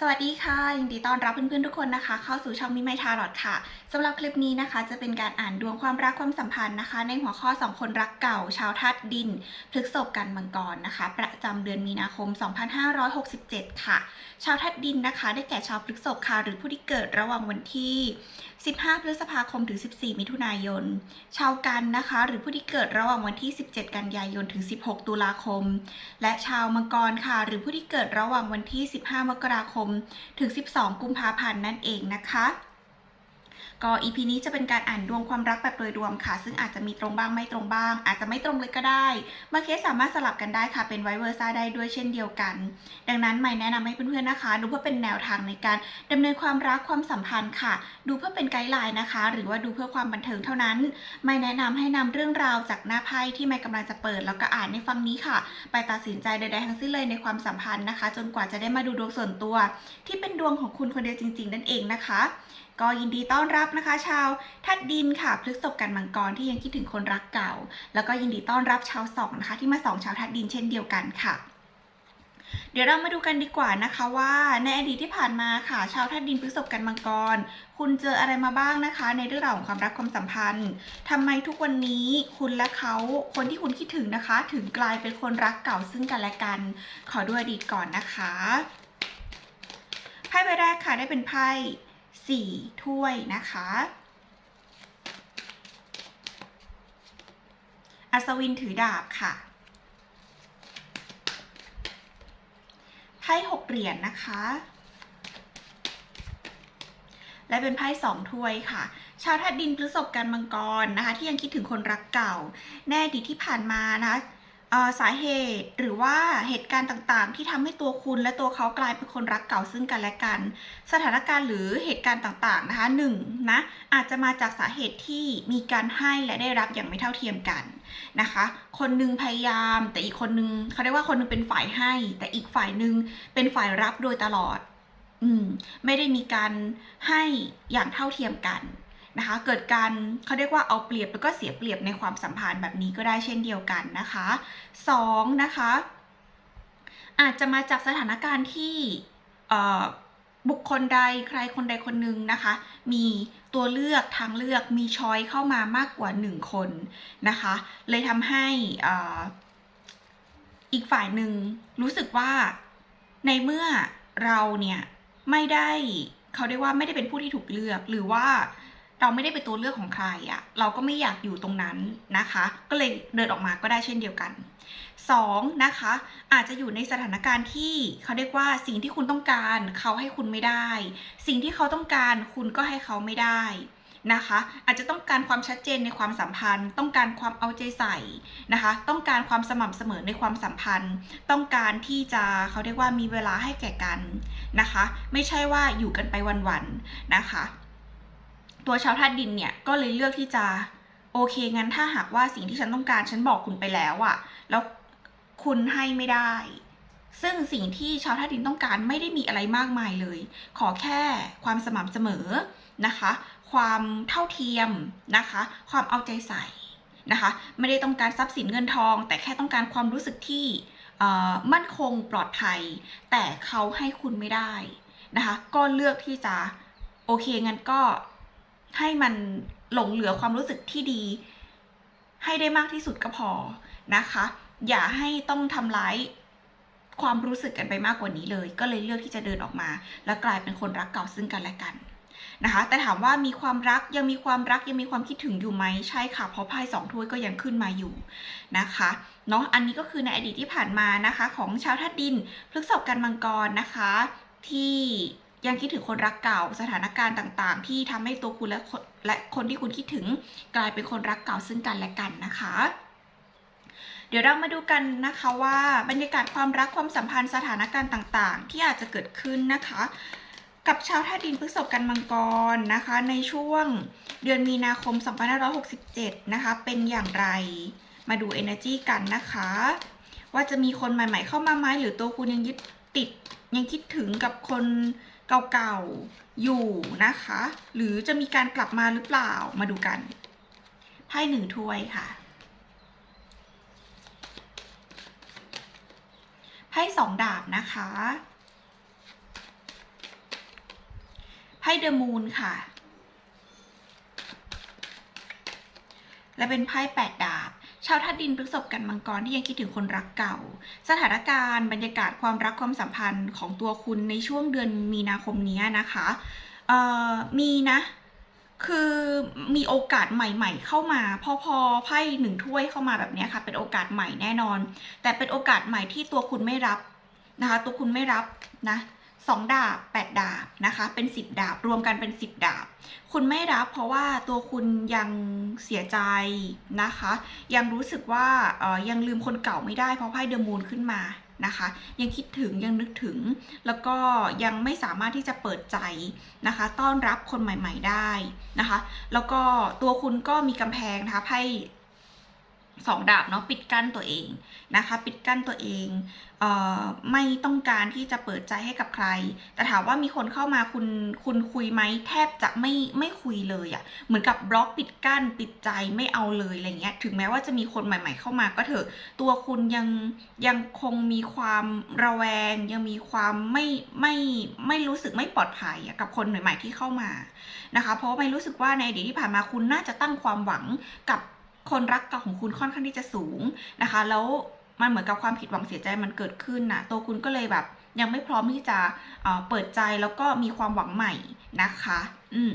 สวัสดีค่ะ ยินดีต้อนรับเพื่อนๆทุกคนนะคะ เข้าสู่ช่องมิไมทาร์ลอดค่ะสำหรับคลิปนี้นะคะ จะเป็นการอ่านดวงความรักความสัมพันธ์นะคะ ในหัวข้อ 2 คนรักเก่า ชาวธาตุดินพฤกษบกันมังกรนะคะ ประจำเดือนมีนาคม 2567 ค่ะ ชาวธาตุดินนะคะ ได้แก่ชาวพฤกษบค่ะ หรือผู้ที่เกิดระหว่างวันที่ 15 พฤษภาคมถึง 14 มิถุนายน ชาวกันนะคะ หรือผู้ที่เกิดระหว่างวันที่ 17 กันยายนถึง 16 ตุลาคม และชาวมังกรค่ะ หรือผู้ที่เกิดระหว่างวันที่ 15 มกราคมถึง 12 กุมภาพันธ์นั่นเองนะคะ ก็ EP นี้จะเป็นการอ่านดวงความรักแบบโดยรวมค่ะ ซึ่งอาจจะมีตรงบ้างไม่ตรงบ้าง อาจจะไม่ตรงเลยก็ได้บางเคสสามารถสลับกันได้ค่ะ เป็นไวเวอร์ซ่าได้ด้วยเช่นเดียวกัน ดังนั้นไม่แนะนำให้เพื่อนๆนะคะ ดูเพื่อเป็นแนวทางในการดำเนินความรักความสัมพันธ์ค่ะ ดูเพื่อเป็นไกด์ไลน์นะคะ หรือว่าดูเพื่อความบันเทิงเท่านั้น ไม่แนะนำให้นำเรื่องราวจากหน้าไพ่ที่ไม่กำลังจะเปิด แล้วก็อ่านในฟังนี้ค่ะ ไปตัดสินใจใดๆทั้งสิ้นเลยในความสัมพันธ์นะคะ จนกว่าจะได้มาดูดวงส่วนตัว ที่เป็นดวงของคุณคนเดียวจริง ๆ นั่นเองนะคะ ก็ยินดีต้อนรับนะคะ ชาวทัดดินค่ะพฤกษภกันมังกรที่ยังคิดถึงคนรักเก่า แล้วก็ยินดีต้อนรับชาวสองนะคะ ที่มาสองชาวทัดดินเช่นเดียวกันค่ะเดี๋ยวเรามาดูกันดีกว่านะคะว่าในอดีตที่ผ่านมาค่ะ ชาวทัดดินพฤษภกันมังกร คุณเจออะไรมาบ้างนะคะ ในเรื่องราวของความรักความสัมพันธ์ทำไมทุกวันนี้คุณและเขาคนที่คุณคิดถึงนะคะ ถึงกลายเป็นคนรักเก่าซึ่งกันและกัน ขอดูอดีตก่อนนะคะไพ่ใบแรกค่ะได้เป็นไพ่ สี่ถ้วยนะคะ อัศวินถือดาบค่ะ ไพ่หกเหรียญนนะคะ และเป็นไพ่สองถ้วยค่ะ ชาวทัดดินพฤษภกันมังกรนะคะ ที่ยังคิดถึงคนรักเก่า แน่ดีที่ผ่านมานะคะ สาเหตุหรือว่าเหตุการณ์ต่างๆ ที่ทำให้ตัวคุณและตัวเขากลายเป็นคนรักเก่าซึ่งกันและกัน สถานการณ์หรือเหตุการณ์ต่างๆนะคะหนึ่งนะอาจจะมาจากสาเหตุที่มีการให้และได้รับอย่างไม่เท่าเทียมกันนะคะ คนหนึงพยายามแต่อีกคนนึงเขาเรียกว่าคนหนึงเป็นฝ่ายให้ แต่อีกฝ่ายหนึ่งเป็นฝ่ายรับโดยตลอด อืมไม่ได้มีการให้อย่างเท่าเทียมกัน นะคะ เกิดการเขาเรียกว่าเอาเปรียบแล้วก็เสียเปรียบในความสัมพันธ์แบบนี้ก็ได้เช่นเดียวกันนะคะสองนะคะ อาจจะมาจากสถานการณ์ที่บุคคลใดใครคนใดคนหนึ่งนะคะ มีตัวเลือกทางเลือกมีช้อยเข้ามามากกว่าหนึ่งคนนะคะ เลยทำให้ออีกฝ่ายหนึ่งรู้สึกว่าในเมื่อเราเนี่ยไม่ได้เขาเรียกว่าไม่ได้เป็นผู้ที่ถูกเลือกหรือว่า เราไม่ได้เป็นตัวเลือกของใครอะ่ะเราก็ไม่อยากอยู่ตรงนั้นนะคะ ก็เลยเดินออกมาก็ได้เช่นเดียวกันสองนะคะ อาจจะอยู่ในสถานการณ์ที่เขาเรียกว่าสิ่งที่คุณต้องการเขาให้คุณไม่ได้ สิ่งที่เขาต้องการคุณก็ให้เขาไม่ได้นะคะ อาจจะต้องการความชัดเจนในความสัมพันธ์ ต้องการความเอาใจใส่นะคะ ต้องการความสม่ำเสมอในความสัมพันธ์ ต้องการที่จะเขาเรียกว่ามีเวลาให้แก่กันนะคะ ไม่ใช่ว่าอยู่กันไปวันๆนะคะ ตัวชาวธาตุดินเนี่ยก็เลยเลือกที่จะโอเคงั้นถ้าหากว่าสิ่งที่ฉันต้องการฉันบอกคุณไปแล้วอะแล้วคุณให้ไม่ได้ ซึ่งสิ่งที่ชาวธาตุดินต้องการไม่ได้มีอะไรมากมายเลย ขอแค่ความสม่ำเสมอนะคะ ความเท่าเทียมนะคะ ความเอาใจใส่นะคะ ไม่ได้ต้องการทรัพย์สินเงินทอง แต่แค่ต้องการความรู้สึกที่มั่นคงปลอดภัย แต่เขาให้คุณไม่ได้นะคะ ก็เลือกที่จะโอเคงั้นก็ ให้มันหลงเหลือความรู้สึกที่ดี ให้ได้มากที่สุดก็พอนะคะ อย่าให้ต้องทำร้ายความรู้สึกกันไปมากกว่านี้เลย ก็เลยเลือกที่จะเดินออกมา แล้วกลายเป็นคนรักเก่าซึ่งกันและกันนะคะ แต่ถามว่ามีความรักยังมีความรักยังมีความคิดถึงอยู่ไหมใช่ค่ะ เพราะไพ่สองถ้วยก็ยังขึ้นมาอยู่นะคะเนาะอันนี้ก็คือในอดีตที่ผ่านมานะคะ ของชาวธาตุดินพฤกษบกันมังกรนะคะ ที่ ยังคิดถึงคนรักเก่าสถานการณ์ต่างๆ ที่ทำให้ตัวคุณและคนและคนที่คุณคิดถึงกลายเป็นคนรักเก่าซึ่งกันและกันนะคะ เดี๋ยวเรามาดูกันนะคะว่าบรรยากาศความรักความสัมพันธ์สถานการณ์ต่างๆ ที่อาจจะเกิดขึ้นนะคะ กับชาวธาดินพฤษภกันมังกรนะคะ ในช่วงเดือนมีนาคม 2567 นะคะ เป็นอย่างไรมาดู energy กันนะคะ ว่าจะมีคนใหม่ ๆ เข้ามาไหมหรือตัวคุณยังยึดติดยังคิดถึงกับคน เก่าๆ อยู่นะคะ หรือจะมีการกลับมาหรือเปล่ามาดูกันไพ่หนึ่งถ้วยค่ะไพ่สองดาบนะคะไพ่เดอะมูนค่ะ และเป็นไพ่แปดดาบ ชาวธาตุดินพฤษภกันมังกรที่ยังคิดถึงคนรักเก่า สถานการณ์บรรยากาศความรักความสัมพันธ์ของตัวคุณในช่วงเดือนมีนาคมนี้นะคะเอ่อมีนะคือมีโอกาสใหม่ๆ เข้ามา พอพอไพ่หนึ่งถ้วยเข้ามาแบบนี้ค่ะ เป็นโอกาสใหม่แน่นอน แต่เป็นโอกาสใหม่ที่ตัวคุณไม่รับนะคะ ตัวคุณไม่รับนะ สองดาบแปดดาบนะคะ เป็นสิบดาบ รวมกันเป็นสิบดาบ คุณไม่รับเพราะว่าตัวคุณยังเสียใจนะคะ ยังรู้สึกว่าเออยังลืมคนเก่าไม่ได้เพราะไพ่เดอะมูนขึ้นมานะคะ ยังคิดถึงยังนึกถึง แล้วก็ยังไม่สามารถที่จะเปิดใจนะคะ ต้อนรับคนใหม่ ๆได้นะคะ แล้วก็ตัวคุณก็มีกำแพงนะคะไพ่ สองดาบเนาะปิดกั้นตัวเองนะคะ ปิดกั้นตัวเองเอ่อไม่ต้องการที่จะเปิดใจให้กับใคร แต่ถามว่ามีคนเข้ามาคุณคุณคุยไหมแทบจะไม่ไม่คุยเลยอะ่ะเหมือนกับบล็อกปิดกั้นปิดใจไม่เอาเลยอะไรเงี้ยถึงแม้ว่าจะมีคนใหม่ ๆ เข้ามาก็เถอะตัวคุณยังยังคงมีความระแวง ยังมีความไม่ไม่ไม่รู้สึกไม่ปลอดภัยกับคนใหม่ ๆ ที่เข้ามานะคะ เพราะไม่รู้สึกว่าในอดีตที่ผ่านมาคุณน่าจะตั้งความหวังกับ คนรักเก่าของคุณค่อนข้างที่จะสูงนะคะ แล้วมันเหมือนกับความผิดหวังเสียใจมันเกิดขึ้นนะตัวคุณก็เลยแบบ ยังไม่พร้อมที่จะเเปิดใจแล้วก็มีความหวังใหม่นะคะ อืม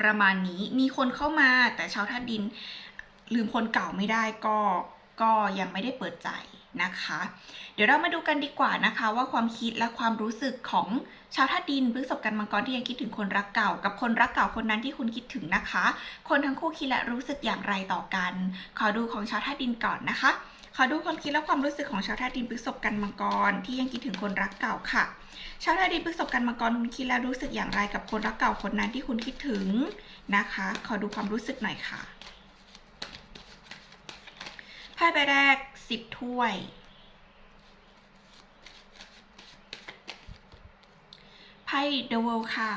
ประมาณนี้มีคนเข้ามาแต่ชาวธาตุดิน ลืมคนเก่าไม่ได้ก็ก็ยังไม่ได้เปิดใจ นะคะ เดี๋ยวเรามาดูกันดีกว่านะคะ ว่าความคิดและความรู้สึกของชาวธาตุดินพฤษภกันมังกรที่ยังคิดถึงคนรักเก่า กับคนรักเก่าคนนั้นที่คุณคิดถึงนะคะ คนทั้งคู่คิดและรู้สึกอย่างไรต่อกัน ขอดูของชาวธาตุดินก่อนนะคะ ขอดูความคิดและความรู้สึกของชาวธาตุดินพฤษภกันมังกรที่ยังคิดถึงคนรักเก่าค่ะ ชาวธาตุดินพฤษภกันมังกรคุณคิดและรู้สึกอย่างไรกับคนรักเก่าคนนั้นที่คุณคิดถึงนะคะ ขอดูความรู้สึกหน่อยค่ะไพ่ใบแรก สิบถ้วย ไพ่เดอะเวลค่ะ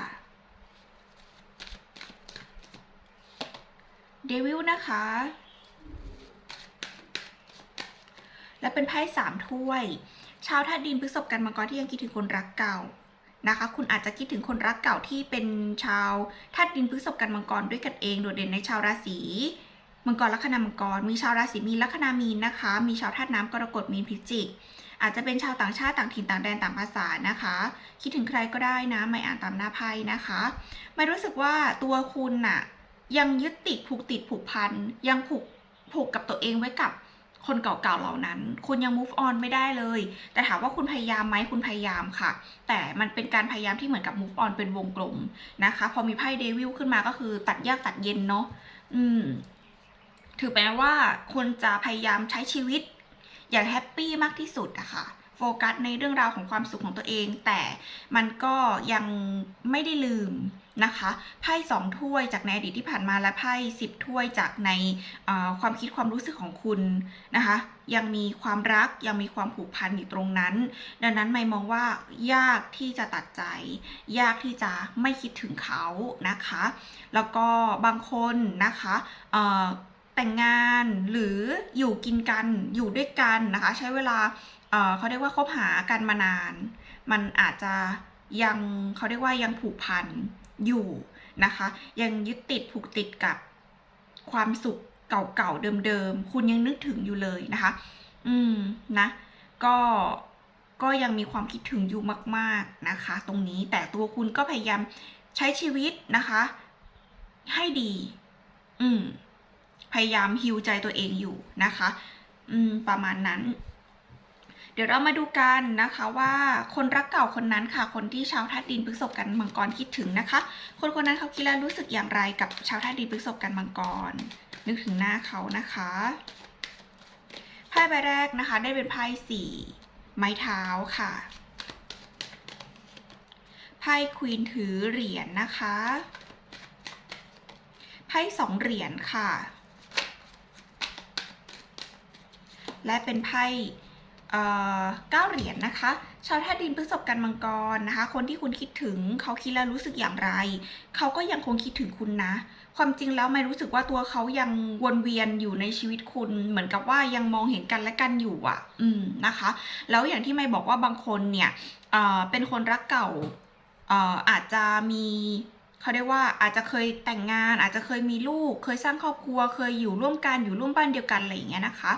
เดวิลนะคะ และเป็นไพ่สามถ้วย ชาวธาตุดินพฤษภกันมังกรที่ยังคิดถึงคนรักเก่านะคะคุณอาจจะคิดถึงคนรักเก่าที่เป็นชาวธาตุดินพฤษภกันมังกรด้วยกันเอง โดดเด่นในชาวราศี มังกรลัคนามังกร มีชาวราศีมีนลัคนามีนนะคะ มีชาวธาตุน้ำกรกฎมีนพิจิก อาจจะเป็นชาวต่างชาติต่างถิ่นต่างแดนต่างภาษานะคะ คิดถึงใครก็ได้นะ ไม่อ่านตามหน้าไพ่นะคะ ไม่รู้สึกว่าตัวคุณน่ะยังยึดติดผูกติดผูกพันยังผูกผูกกับตัวเองไว้กับคนเก่าๆเหล่านั้น คุณยัง move on ไม่ได้เลย แต่ถามว่าคุณพยายามไหมคุณพยายามค่ะ แต่มันเป็นการพยายามที่เหมือนกับ move on เป็นวงกลมนะคะ พอมีไพ่เดวิลขึ้นมาก็คือตัดยากตัดเย็นเนาะ อืม ถือแปลว่าคุณจะพยายามใช้ชีวิต อย่างแฮปปี้มากที่สุดอะค่ะโฟกัสในเรื่องราวของความสุขของตัวเอง แต่มันก็ยังไม่ได้ลืมนะคะไพ่สองถ้วยจากในอดีตที่ผ่านมาและไพ่สิบถ้วยจากในความคิดความรู้สึกของคุณนะคะ ยังมีความรักยังมีความผูกพันอยู่ตรงนั้น ดังนั้นไม่มองว่ายากที่จะตัดใจ ยากที่จะไม่คิดถึงเขานะคะ แล้วก็บางคนนะคะ แต่งงานหรืออยู่กินกันอยู่ด้วยกันนะคะ ใช้เวลาเเขาเรียกว่าคบหากันมานาน มันอาจจะยังเขาเรียกว่ายังผูกพันอยู่นะคะ ยังยึดติดผูกติดกับความสุขเก่าๆเดิมๆคุณยังนึกถึงอยู่เลยนะคะ อืมนะก็ก็ยังมีความคิดถึงอยู่มากๆนะคะ ตรงนี้แต่ตัวคุณก็พยายามใช้ชีวิตนะคะ ให้ดี อืม พยายามฮิวใจตัวเองอยู่นะคะ อืม ประมาณนั้น เดี๋ยวเรามาดูกันนะคะว่าคนรักเก่าคนนั้นค่ะ คนที่ชาวธาตุดินพฤษภกันมังกรคิดถึงนะคะ คนคนนั้นเขาคิดและรู้สึกอย่างไรกับชาวธาตุดินพฤษภกันมังกร นึกถึงหน้าเขานะคะไพ่ใบแรกนะคะ ได้เป็นไพ่สี่ไม้เท้าค่ะไพ่ควีนถือเหรียญนะคะ ไพ่สองเหรียญค่ะ และเป็นไพ่เก้าเหรียญนะคะ ชาวธาตุดินพฤษภกันมังกรนะคะ คนที่คุณคิดถึงเขาคิดแล้วรู้สึกอย่างไร เขาก็ยังคงคิดถึงคุณนะ ความจริงแล้วไม่รู้สึกว่าตัวเขายังวนเวียนอยู่ในชีวิตคุณ เหมือนกับว่ายังมองเห็นกันและกันอยู่อะ อืมนะคะ แล้วอย่างที่ไม่บอกว่าบางคนเนี่ยเเป็นคนรักเก่าอออาจจะมี เขาเรียกว่าอาจจะเคยแต่งงาน อาจจะเคยมีลูก เคยสร้างครอบครัว เคยอยู่ร่วมกันอยู่ร่วมบ้านเดียวกันอะไรอย่างเงี้ยนะคะ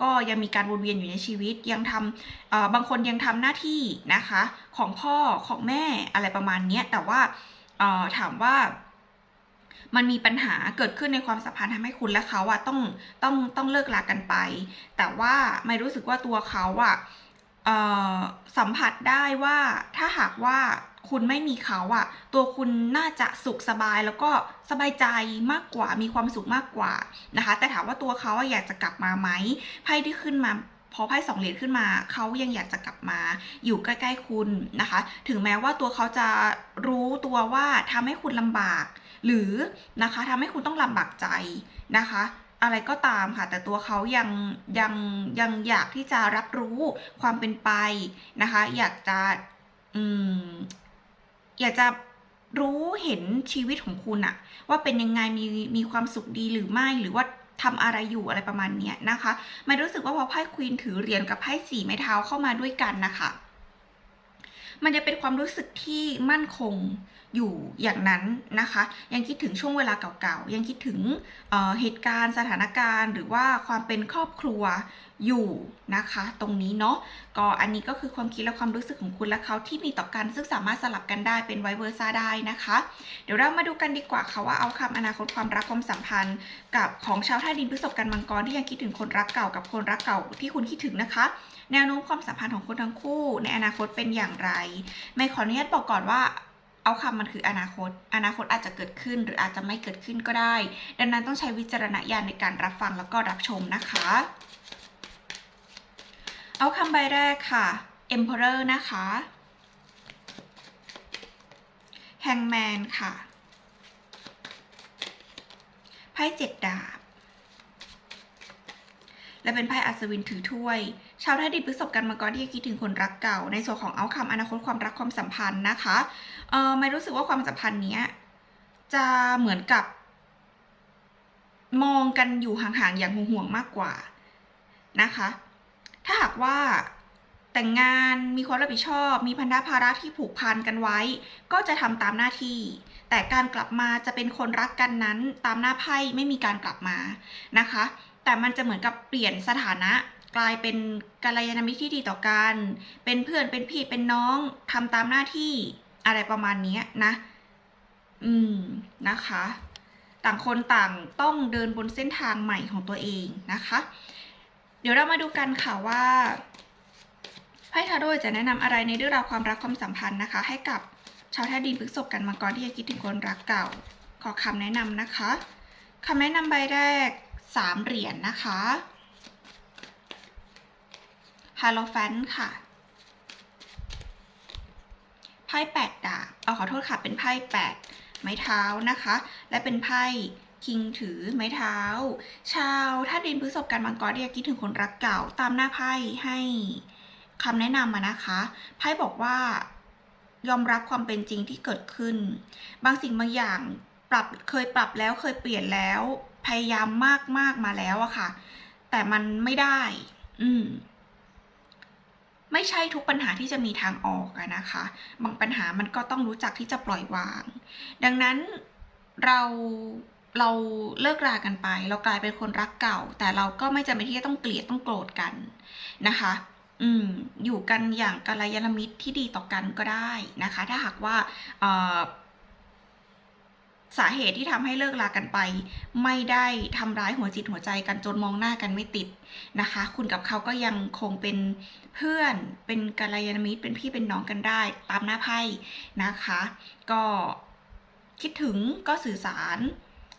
ก็ยังมีการวนเวียนอยู่ในชีวิตยังทำบางคนยังทำหน้าที่นะคะ ของพ่อของแม่อะไรประมาณเนี้ยแต่ว่าถามว่ามันมีปัญหาเกิดขึ้นในความสัมพันธ์ทำให้คุณและเขาอะต้องต้องต้องเลิกลากันไป แต่ว่าไม่รู้สึกว่าตัวเขาอะสัมผัสได้ว่าถ้าหากว่า คุณไม่มีเขาอะตัวคุณน่าจะสุขสบายแล้วก็สบายใจมากกว่ามีความสุขมากกว่านะคะ แต่ถามว่าตัวเขาอะอยากจะกลับมาไหมไพ่ที่ขึ้นมาพอไพ่สองเหรียญขึ้นมาเขายังอยากจะกลับมาอยู่ใกล้ๆคุณนะคะ ถึงแม้ว่าตัวเขาจะรู้ตัวว่าทำให้คุณลำบาก หรือนะคะทำให้คุณต้องลำบากใจนะคะ อะไรก็ตามค่ะ แต่ตัวเขายังยังยังอยากที่จะรับรู้ความเป็นไปนะคะ อยากจะอืม อยากจะรู้เห็นชีวิตของคุณอะว่าเป็นยังไงมีมีความสุขดีหรือไม่หรือว่าทำอะไรอยู่อะไรประมาณเนี้ยนะคะไม่รู้สึกว่าพอไพ่ควีนถือเหรียญกับไพ่สี่ไม้เท้าเข้ามาด้วยกันนะคะ มันจะเป็นความรู้สึกที่มั่นคงอยู่อย่างนั้นนะคะ ยังคิดถึงช่วงเวลาเก่าๆ ยังคิดถึงเเหตุการณ์สถานการณ์ หรือว่าความเป็นครอบครัวอยู่นะคะ ตรงนี้เนาะก็อันนี้ก็คือความคิดและความรู้สึกของคุณและเขาที่มีต่อกัน ซึ่งสามารถสลับกันได้เป็นไวเวอร์ซ่าได้นะคะ เดี๋ยวเรามาดูกันดีกว่าค่ะว่าเอาคำอนาคตความรักความสัมพันธ์กับของชาวท่าดินพฤษภกันมังกรที่ยังคิดถึงคนรักเก่ากับคนรักเก่าที่คุณคิดถึงนะคะ แนวโน้มความสัมพันธ์ของคนทั้งคู่ ในอนาคตเป็นอย่างไร ไม่ขออนุญาตบอกก่อนว่าเอาคำมันคืออนาคต อนาคตอาจจะเกิดขึ้นหรืออาจจะไม่เกิดขึ้นก็ได้ ดังนั้นต้องใช้วิจารณญาณในการรับฟังแล้วก็รับชมนะคะ เอาคำใบแรกค่ะ Emperor นะคะ Hangman ค่ะ ไพ่เจ็ดดาบ และเป็นไพ่อัศวินถือถ้วย ชาวท่าดินพฤษภกันมังกรที่คิดถึงคนรักเก่า ในส่วนของเอาคำอนาคตความรักความสัมพันธ์นะคะเออไม่รู้สึกว่าความสัมพันธ์เนี้ยจะเหมือนกับ มองกันอยู่ห่างๆอย่างห่วงๆมากกว่านะคะ ถ้าหากว่าแต่งงานมีความรับผิดชอบ มีพันธะภาระที่ผูกพันกันไว้ ก็จะทำตามหน้าที่ แต่การกลับมาจะเป็นคนรักกันนั้น ตามหน้าไพ่ไม่มีการกลับมานะคะ แต่มันจะเหมือนกับเปลี่ยนสถานะกลายเป็นกัลยาณมิตรที่ดีต่อกัน เป็นเพื่อนเป็นพี่เป็นน้องทำตามหน้าที่อะไรประมาณนี้นะ อืมนะคะ ต่างคนต่างต้องเดินบนเส้นทางใหม่ของตัวเองนะคะ เดี๋ยวเรามาดูกันค่ะว่าไพ่ทาโร่จะแนะนำอะไรในเรื่องราวความรักความสัมพันธ์นะคะ ให้กับชาวแท่าดินพฤษภกันมังกรที่ยังคิดถึงคนรักเก่า ขอคำแนะนำนะคะคำแนะนำใบแรก สามเหรียญนะคะฮาโลแฟนค่ะ ไพ่แปดดาบเอาขอโทษค่ะเป็นไพ่แปดไม้เท้านะคะ และเป็นไพ่คิงถือไม้เท้า ชาวถ้าดินพฤษภกันมังกรที่อยกคิดถึงคนรักเก่าตามหน้าไพ่ให้คำแนะนำมานะคะ ไพ่บอกว่ายอมรับความเป็นจริงที่เกิดขึ้น บางสิ่งบางอย่าง ปรับเคยปรับแล้วเคยเปลี่ยนแล้ว พยายามมากมากมาแล้วอะค่ะ แต่มันไม่ได้ อืม ไม่ใช่ทุกปัญหาที่จะมีทางออกอะนะคะ บางปัญหามันก็ต้องรู้จักที่จะปล่อยวาง ดังนั้นเราเราเลิกรากันไป เรากลายเป็นคนรักเก่า แต่เราก็ไม่จำเป็นที่จะต้องเกลียดต้องโกรธกันนะคะ อืม อยู่กันอย่างกัลยาณมิตรที่ดีต่อกันก็ได้นะคะ ถ้าหากว่าเอ่อ สาเหตุที่ทำให้เลิกลากันไป ไม่ได้ทำร้ายหัวจิตหัวใจกันจนมองหน้ากันไม่ติดนะคะ คุณกับเขาก็ยังคงเป็นเพื่อนเป็นกัลยาณมิตรเป็นพี่เป็นน้องกันได้ตามหน้าไพ่นะคะ ก็คิดถึงก็สื่อสาร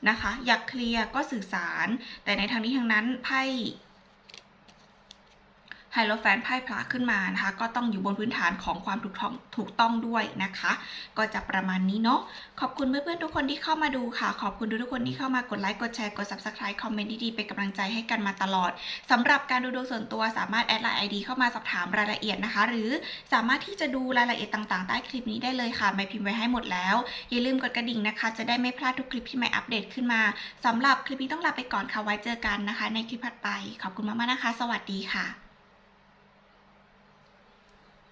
นะคะ อยากเคลียร์ก็สื่อสาร แต่ในทางนี้ทางนั้นไพ่ ไฮโลแฟนไพ่พระขึ้นมานะคะ ก็ต้องอยู่บนพื้นฐานของความถูกต้องถูกต้องด้วยนะคะ ก็จะประมาณนี้เนาะขอบคุณเพื่อนๆทุกคนที่เข้ามาดูค่ะ ขอบคุณทุกคนที่เข้ามากดไลค์กดแชร์กด subscribe คอมเมนต์ดีๆเป็นกำลังใจให้กันมาตลอดสำหรับการดูดวงส่วนตัวสามารถแอดไลน์ไอดีเข้ามาสอบถามรายละเอียดนะคะ หรือสามารถที่จะดูรายละเอียดต่างๆ ใต้คลิปนี้ได้เลยค่ะไม่พิมพ์ไว้ให้หมดแล้ว อย่าลืมกดกระดิ่งนะคะ จะได้ไม่พลาดทุกคลิปที่ไม่อัปเดตขึ้นมาสำหรับคลิปนี้ต้องลาไปก่อนค่ะไว้เจอกันนะคะ ในคลิปถัดไป ขอบคุณมากๆนะคะ สวัสดีค่ะ